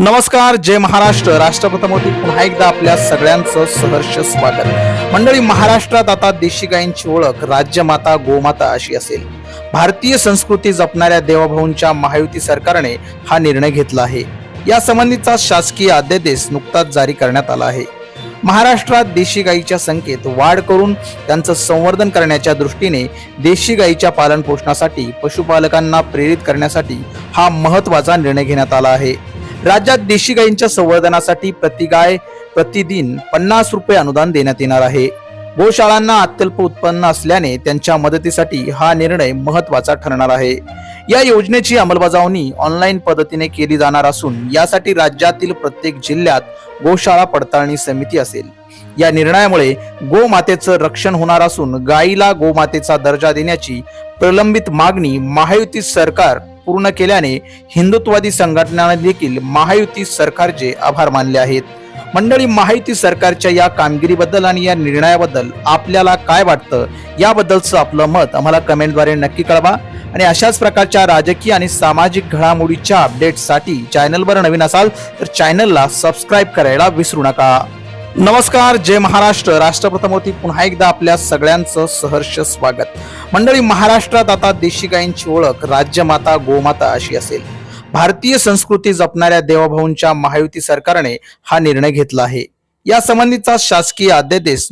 नमस्कार जय महाराष्ट्र. राष्ट्रप्रथमोती पुन्हा एकदा आपल्या सगळ्यांचं सहर्ष स्वागत. मंडळी महाराष्ट्रात आता देशी गायींची ओळख राज्यमाता गोमाता अशी असेल. भारतीय संस्कृती जपणाऱ्या देवाभाऊंच्या महायुती सरकारने हा निर्णय घेतला आहे. या संबंधीचा शासकीय अध्यादेश नुकताच जारी करण्यात आला आहे. महाराष्ट्रात देशी गायीच्या संख्येत वाढ करून त्यांचं संवर्धन करण्याच्या दृष्टीने देशी गायीच्या पालन पोषणासाठी पशुपालकांना प्रेरित करण्यासाठी हा महत्त्वाचा निर्णय घेण्यात आला आहे. राज्यात देशी गायींच्या संवर्धनासाठी प्रति गाय प्रतिदिन पन्नास रुपये अनुदान देण्यात येणार आहे. गोशाळांना अत्यल्प उत्पन्न असल्याने त्यांच्या मदतीसाठी हा निर्णय महत्त्वाचा ठरणार आहे. या योजनेची अंमलबजावणी ऑनलाईन पद्धतीने केली जाणार असून यासाठी राज्यातील प्रत्येक जिल्ह्यात गोशाळा पडताळणी समिती असेल. या निर्णयामुळे गोमातेचं रक्षण होणार असून गायीला गोमातेचा दर्जा देण्याची प्रलंबित मागणी महायुती सरकार पूर्ण केल्याने हिंदुत्ववादी संघटनाने देखील महायुती सरकारचे आभार मानले आहेत. मंडळी महायुती सरकारच्या या कामगिरीबद्दल आणि या निर्णयाबद्दल आपल्याला काय वाटतं? याबद्दलचं आपलं मत आम्हाला कमेंटद्वारे नक्की कळवा. आणि अशाच प्रकारच्या राजकीय आणि सामाजिक घडामोडीच्या अपडेट्ससाठी चॅनलवर नवीन असाल तर चॅनलला सबस्क्राईब करायला विसरू नका. नमस्कार जय महाराष्ट्र. राष्ट्रप्रथमवरती पुन्हा एकदा आपल्या सगळ्यांचं सहर्ष स्वागत. मंडळी महाराष्ट्रात आता देशी गायींची ओळख राज्यमाता गोमाता अशी असेल. भारतीय संस्कृती जपणाऱ्या देवाभाऊंच्या महायुती सरकारने हा निर्णय घेतला आहे. या संबंधीचा शासकीय अध्यादेश